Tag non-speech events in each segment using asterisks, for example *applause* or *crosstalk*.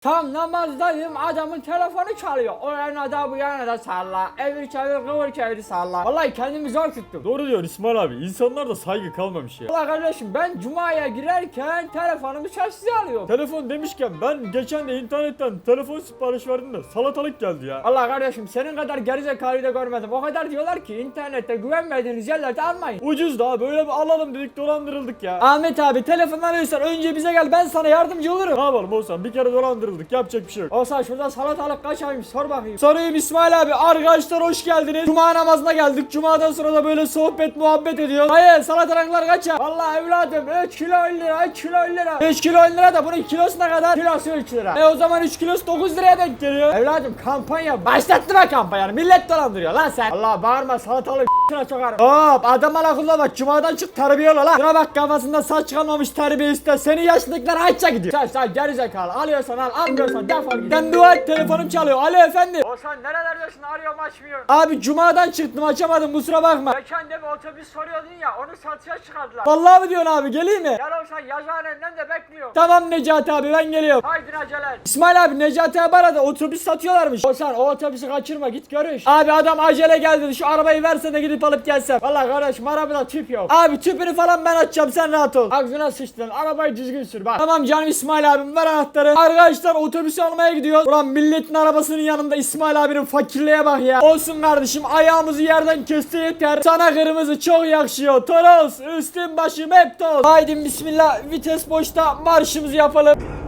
Tam namazdayım adamın telefonu çalıyor. O yana da bu yana da salla. Evir çevir kıvır çevir salla. Vallahi kendimi zor tuttum. Doğru diyorsun İsmail abi. İnsanlarda saygı kalmamış ya. Valla kardeşim ben cumaya girerken telefonumu sessiz alıyorum. Telefon demişken ben geçen de internetten telefon sipariş verdim de salatalık geldi ya. Allah kardeşim senin kadar gerizekalıyı da görmedim. O kadar diyorlar ki internette güvenmediğiniz yerlerde almayın. Ucuz daha böyle bir alalım dedik dolandırıldık ya. Ahmet abi telefon arıyorsan önce bize gel ben sana yardımcı olurum. Ne yapalım olsan bir kere dolandırıldık yapacak bir şey yok. Olsa şurada salatalık kaç aymış sor bakayım. Sorayım İsmail abi arkadaşlar hoş geldiniz. Cuma namazına geldik. Cuma'dan sonra da böyle sohbet muhabbet ediyoruz. Hayır salatalıklar kaç ya? Vallahi evladım 3 kilo 10 lira 3 kilo 10 lira. 3 kilo 10 lira da bunun kilosu ne kadar? Kilosu 3 lira. E o zaman 3 kilosu 9 liraya denk geliyor. Evladım kampanya başlattı mı kampanyanı? Millet dolandırıyor lan sen. Allah bağırma salatalık şuna sokarım. Hop adam akıllı bak cumadan çık terbiye ol lan. Şuna bak kafasında saç kalmamış terbiye üstte. Seni yaşlıklar hacca gidiyor. Sen sen gerizekalı alıyorsan al defol git. Sen dua et telefonum çalıyor. Alo efendim. Oğuzhan nerelerdesin arıyorum açmıyorum. Abi cumadan çıktım açamadım kusura bakma. Geçen de bir otobüs soruyordun ya onu satışa çıkardılar. Vallahi mi diyorsun abi geleyim mi? Gel Oğuzhan yazıhanenden de bekliyorum. Tamam Necati abi ben geliyorum. Haydi acele. İsmail abi Necati abi aradı otobüs satıyorlarmış. Oğuzhan o otobüsü kaçırma git görüş. Abi adam acele geldi şu arabayı verse de gidip alıp gelsem. Vallahi kardeşim arabada tüp yok. Abi tüpünü falan ben açacağım sen rahat ol. Ağzına sıçtın arabayı düzgün sür bak. Tamam canım İsmail abim ver anahtarı. Arkadaşlar otobüsü almaya gidiyoruz. Ulan milletin arabasının yanında İsmail abinin fakirliğe bak ya. Olsun kardeşim ayağımızı yerden kesse yeter. Sana kırmızı çok yakışıyor. Toros üstüm başım hep toz. Haydi bismillah vites boşta marşımızı yapalım.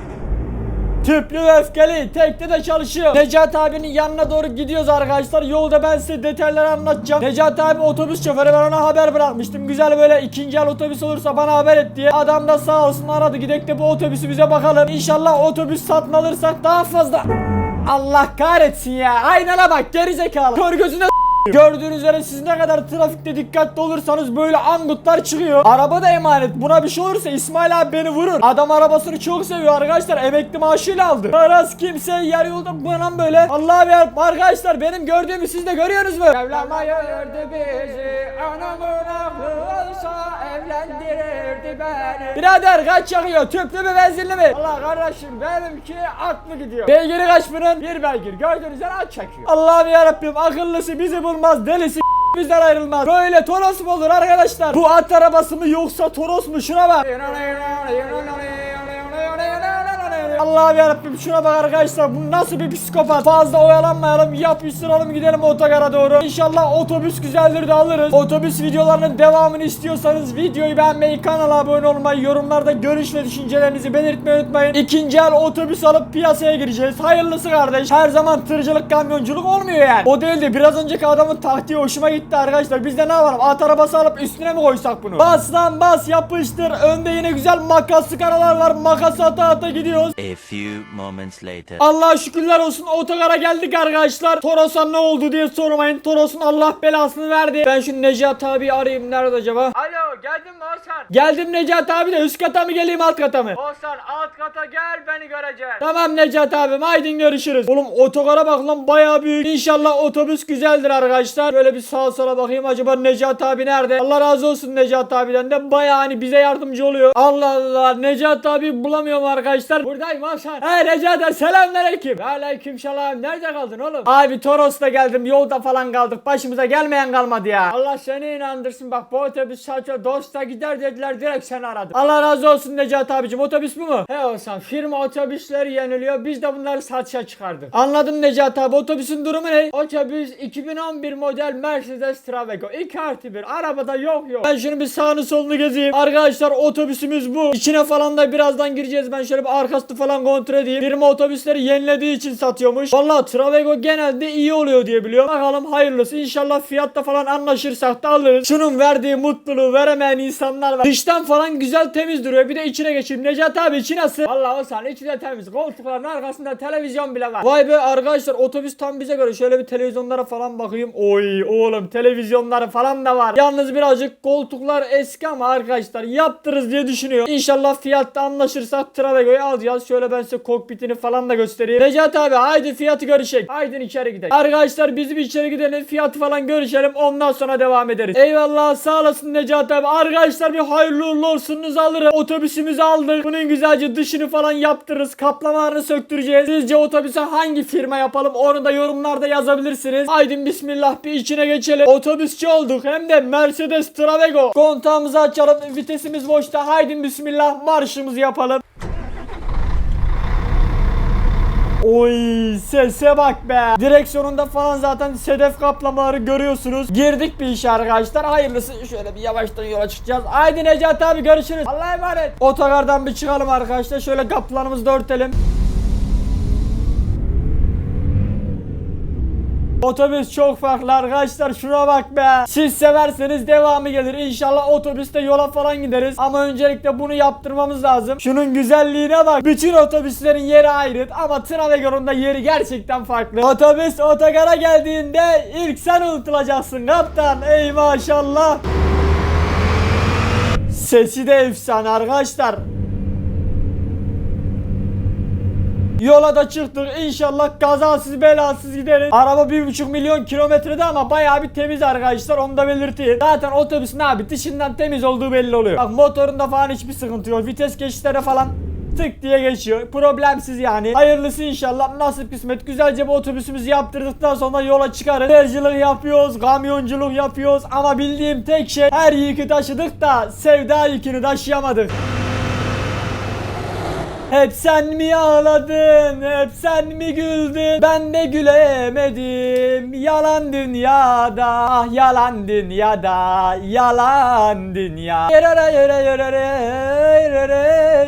Tüplü öfkeli tekte de çalışıyor. Necati abinin yanına doğru gidiyoruz arkadaşlar. Yolda ben size detayları anlatacağım. Necati abi otobüs şoförü ben ona haber bırakmıştım. Güzel böyle ikinci el otobüs olursa bana haber et diye. Adam da sağ olsun aradı. Gidek de bu otobüsü bize bakalım. İnşallah otobüs satın alırsak daha fazla. Allah kahretsin ya. Aynana bak gerizekalı. Kör gözüne Gördüğünüz üzere siz ne kadar trafikte dikkatli olursanız böyle angutlar çıkıyor. Araba da emanet. Buna bir şey olursa İsmail abi beni vurur. Adam arabasını çok seviyor arkadaşlar. Emekli maaşıyla aldı. Paras kimse yer yolda bulan böyle. Allah'a bir arkadaşlar benim gördüğümü siz de görüyorsunuz mu? Mevlam ayırdı bizi. Anamın aklı evlendirirdi beni. Birader kaç yakıyor? Tüplü mü benzinli mi? Allah kardeşim benimki aklı gidiyor. Beygiri kaç bunun? Bir beygir. Gördüğünüz üzere aç çekiyor. Allah'ım yarabbim akıllısı bizi bulmaz. Delisi *laughs* bizden ayrılmaz. Böyle Toros mu olur arkadaşlar? Bu at arabası mı yoksa Toros mu? Şuna bak. Allah'ım yarabbim şuna bak arkadaşlar bu nasıl bir psikopat? Fazla oyalanmayalım yapıştıralım gidelim otogara doğru. İnşallah otobüs güzeldir de alırız. Otobüs videolarının devamını istiyorsanız videoyu beğenmeyi kanala abone olmayı yorumlarda görüş ve düşüncelerinizi belirtmeyi unutmayın. İkinci el otobüs alıp piyasaya gireceğiz. Hayırlısı kardeş her zaman tırcılık kamyonculuk olmuyor yani. O değil de biraz önceki adamın taktiği hoşuma gitti arkadaşlar. Biz de ne yapalım at arabası alıp üstüne mi koysak bunu? Bas lan bas yapıştır. Önde yine güzel makaslı karalar var. Makası ata ata gidiyoruz A few moments later. Allah'a şükürler olsun otogara geldik arkadaşlar. Toros'a ne oldu diye sormayın. Toros'un Allah belasını verdi. Ben şu Necat abi arayayım. Nerede acaba? Alo geldin mi Oğuzhan? Geldim Necat abi de üst kata mı geleyim alt kata mı? Oğuzhan alt kata gel beni göreceksin. Tamam Necat abim haydi görüşürüz. Oğlum otogara bak lan bayağı büyük. İnşallah otobüs güzeldir arkadaşlar. Böyle bir sağa sola bakayım acaba Necat abi nerede? Allah razı olsun Necat abiden de bayağı hani bize yardımcı oluyor. Allah Allah Necat abi bulamıyorum arkadaşlar. Buradayım Hasan. He Necat abi selamünaleyküm. Aleyküm selam. Nerede kaldın oğlum? Abi Toros'ta geldim. Yolda falan kaldık. Başımıza gelmeyen kalmadı ya. Allah seni inandırsın. Bak bu otobüs sadece Dost'a gider dediler. Direkt seni aradım. Allah razı olsun Necat abicim. Otobüs bu mu? He olsan firma otobüsleri yeniliyor. Biz de bunları satışa çıkardık. Anladım Necat abi. Otobüsün durumu ne? Otobüs 2011 model Mercedes Travego. 2 artı 1. Arabada yok yok. Ben şunu bir sağını solunu gezeyim. Arkadaşlar otobüsümüz bu. İçine falan da birazdan gireceğiz. Ben şöyle bir arkasını falan kontrol edeyim. Firma otobüsleri yenilediği için satıyormuş. Valla Travego genelde iyi oluyor diye biliyorum. Bakalım hayırlısı. İnşallah fiyatta falan anlaşırsak da alırız. Şunun verdiği mutluluğu veremeyen insanlar var. Dıştan falan güzel temiz duruyor. Bir de içine geçeyim. Necati abi içi nasıl? Valla o sana içi de temiz. Koltukların arkasında televizyon bile var. Vay be arkadaşlar otobüs tam bize göre. Şöyle bir televizyonlara falan bakayım. Oy oğlum televizyonları falan da var. Yalnız birazcık koltuklar eski ama arkadaşlar yaptırız diye düşünüyorum. İnşallah fiyatta anlaşırsak Travego'yu alacağız. Şöyle ben size kokpitini falan da göstereyim. Necati abi haydi fiyatı görüşelim. Haydi içeri gidelim. Arkadaşlar bizim içeri gidelim fiyatı falan görüşelim. Ondan sonra devam ederiz. Eyvallah sağ olasın Necati abi. Arkadaşlar bir hayırlı uğurlu olsunuzu alırım. Otobüsümüzü aldık. Bunun güzelce dışını falan yaptırırız. Kaplamalarını söktüreceğiz. Sizce otobüse hangi firma yapalım onu da yorumlarda yazabilirsiniz. Haydi bismillah bir içine geçelim. Otobüsçü olduk. Hem de Mercedes Travego. Kontağımızı açalım. Vitesimiz boşta. Haydi bismillah marşımızı yapalım. Oy sese bak be. Direksiyonunda falan zaten sedef kaplamaları görüyorsunuz. Girdik bir işe arkadaşlar. Hayırlısı şöyle bir yavaştan yola çıkacağız. Haydi Necati abi görüşürüz. Allah'a emanet. Otogardan bir çıkalım arkadaşlar. Şöyle kapılarımızı da örtelim. Otobüs çok farklı arkadaşlar şuna bak be. Siz severseniz devamı gelir. İnşallah otobüste yola falan gideriz. Ama öncelikle bunu yaptırmamız lazım. Şunun güzelliğine bak. Bütün otobüslerin yeri ayrı ama Travego'nun da yeri gerçekten farklı. Otobüs otogara geldiğinde ilk sen unutulacaksın kaptan. Ey maşallah. Sesi de efsane arkadaşlar. Yola da çıktık. İnşallah kazasız belasız gideriz. Araba 1,5 milyon kilometrede ama bayağı bir temiz arkadaşlar. Onu da belirteyim. Zaten otobüs ne abi dışından temiz olduğu belli oluyor. Bak motorunda falan hiçbir sıkıntı yok. Vites geçişleri falan tık diye geçiyor. Problemsiz yani. Hayırlısı inşallah. Nasip kısmet. Güzelce bu otobüsümüzü yaptırdıktan sonra yola çıkarız. Tercılık yapıyoruz. Kamyonculuk yapıyoruz. Ama bildiğim tek şey her yükü taşıdık da sevda yükünü taşıyamadık. Hep sen mi ağladın, hep sen mi güldün? Ben de gülemedim. Yalan dünyada, ah yalan dünyada Yalan dünya. Yere yere yere yere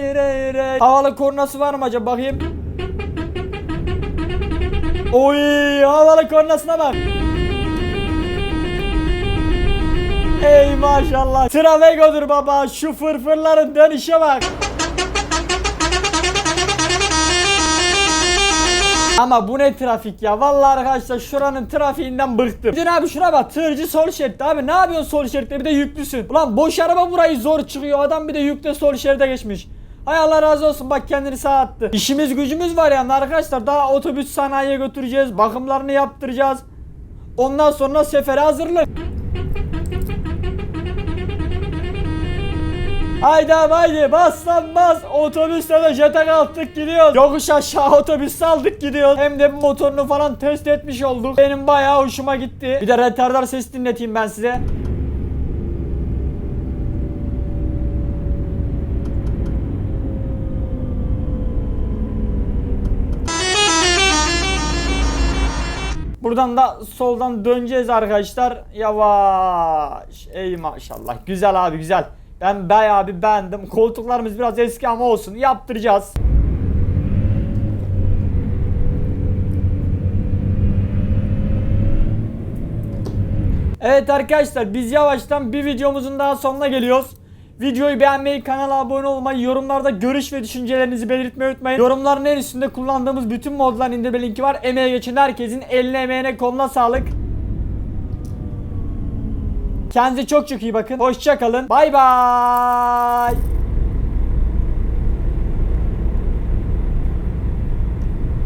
yere yere Havalı kornası var mı acaba? Bakayım. Oy havalı kornasına bak. Ey maşallah. Travego'dur baba. Şu fırfırların dönüşe bak Ama bu ne trafik ya? Vallahi arkadaşlar şuranın trafiğinden bıktım. De abi şuna bak tırcı sol şeritte abi ne yapıyorsun sol şeritte bir de yüklüsün. Ulan boş araba burayı zor çıkıyor adam bir de yükle sol şeride geçmiş. Hay Allah razı olsun bak kendini sağa attı. İşimiz gücümüz var yani arkadaşlar daha otobüs sanayiye götüreceğiz bakımlarını yaptıracağız. Ondan sonra sefere hazırlık. Haydi abi haydi bas bas Otobüste de jete kalktık gidiyoruz Yokuş aşağı otobüs aldık gidiyoruz Hem de motorunu falan test etmiş olduk Benim bayağı hoşuma gitti Bir de retardar ses dinleteyim ben size Buradan da soldan döneceğiz arkadaşlar. Yavaş. Ey maşallah. Güzel abi güzel. Ben bayağı bir beğendim. Koltuklarımız biraz eski ama olsun. Yaptıracağız. Evet arkadaşlar biz yavaştan bir videomuzun daha sonuna geliyoruz. Videoyu beğenmeyi, kanala abone olmayı, yorumlarda görüş ve düşüncelerinizi belirtmeyi unutmayın. Yorumların en üstünde kullandığımız bütün modların indirme linki var. Emeğe geçen herkesin eline emeğine koluna sağlık. Kendinize çok çok iyi bakın. Hoşça kalın. Bay bay.